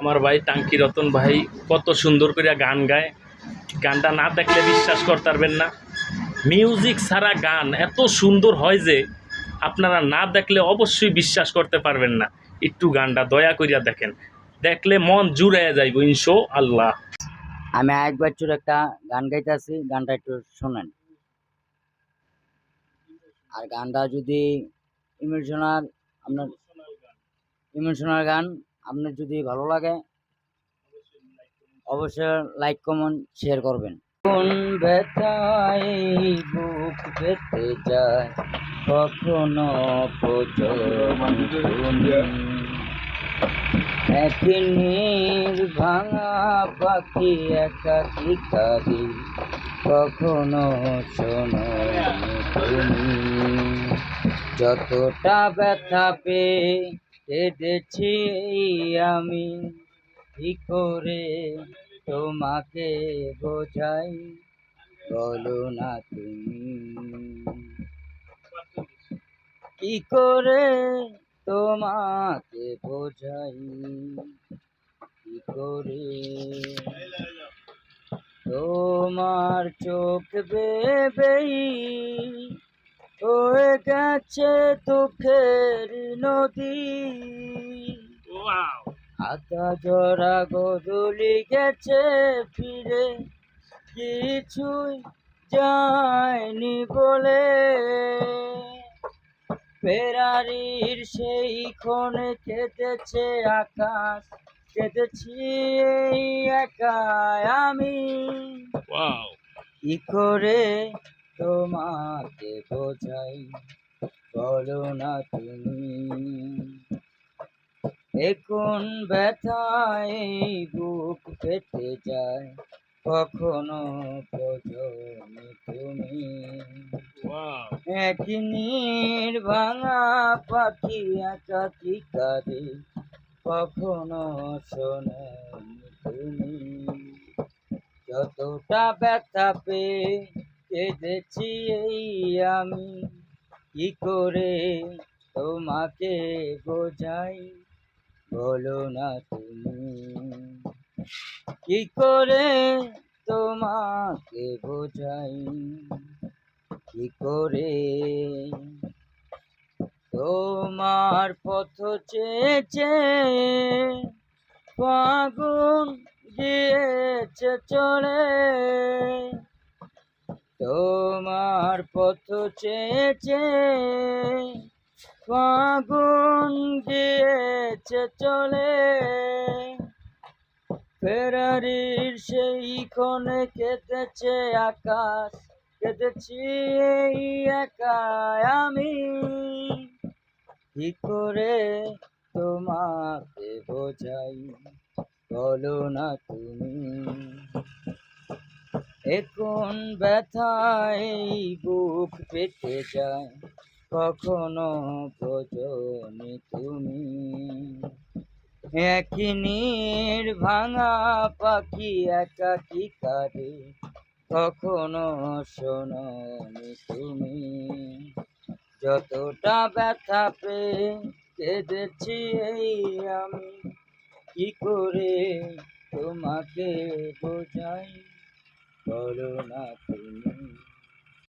আমার ভাই টাঙ্কি রতন ভাই কত সুন্দর করে গান গায়। গানটা না দেখলে বিশ্বাস করতে পারবেন না। মিউজিক ছাড়া গান এত সুন্দর হয় যে আপনারা না দেখলে অবশ্যই বিশ্বাস করতে পারবেন না। একটু গানটা দয়া করিয়া দেখেন। দেখলে মন জুড়াইয়া যাইব ইনশো আল্লাহ আমি এক বছর একটা গান গাইতে গাইতেছি, গানটা একটু শোনেন। আর গানটা যদি ইমোশনাল আপনার ইমোশনাল গান আপনার যদি ভালো লাগে, অবশ্যই লাইক কমেন্ট শেয়ার করবেন। কোন ব্যথায় বুক পেতে যায়, কখনো একদিনের ভাঙা পাখি একাকি কাঁদি কখনো শোনো তুমি। যতটা ব্যথা পেয়ে কেঁদেছি আমি। কি করে তোমাকে বোঝাই? বলো না তুমি। কি করে তোমাকে বোঝাই? কি করে তোমার চোখ বেবেই হয়ে গেছে দুঃখের নদী। আতা জরা গদুলি গেছে ফিরে। কিছুই যায়নি বলে। ফেরারির সেই ক্ষণে কেঁদেছে আকাশ কেঁদেছি একাই আমি। কি করে তোমাকে বোঝাই, বলো না তুমি। এখন ব্যথায় বুক পেতে যায়, কখনো বোঝনি তুমি। একদিনের ভাঙা পাখি একাকি কাঁদে কখনো শোনি তুমি। যতটা ব্যথা পেয়ে কেঁদেছি এই আমি। কি করে তোমাকে বোঝাই? বলো না তুমি। কি করে তোমাকে বোঝাই? কি করে তোমার পথ চেয়েছে? ফাগুন গিয়েছে চলে। তোমার পথ চেয়েছে ফাগুন দিয়েছে চলে। ফেরারির সেই ক্ষণে কেঁদেছে আকাশ, কেঁদেছি এই একাই আমি। কি করে তোমাকে বোঝাই? বলো না তুমি। এখন ব্যথায় বুক পেতে যায়, কখনো বোঝনি তুমি। একদিনের ভাঙা পাখি একাকি কাঁদে, কখনো শোনি তুমি। যতটা ব্যথা পেয়ে কেঁদেছি এই আমি, কি করে তোমাকে বোঝাই? বলো না তুমি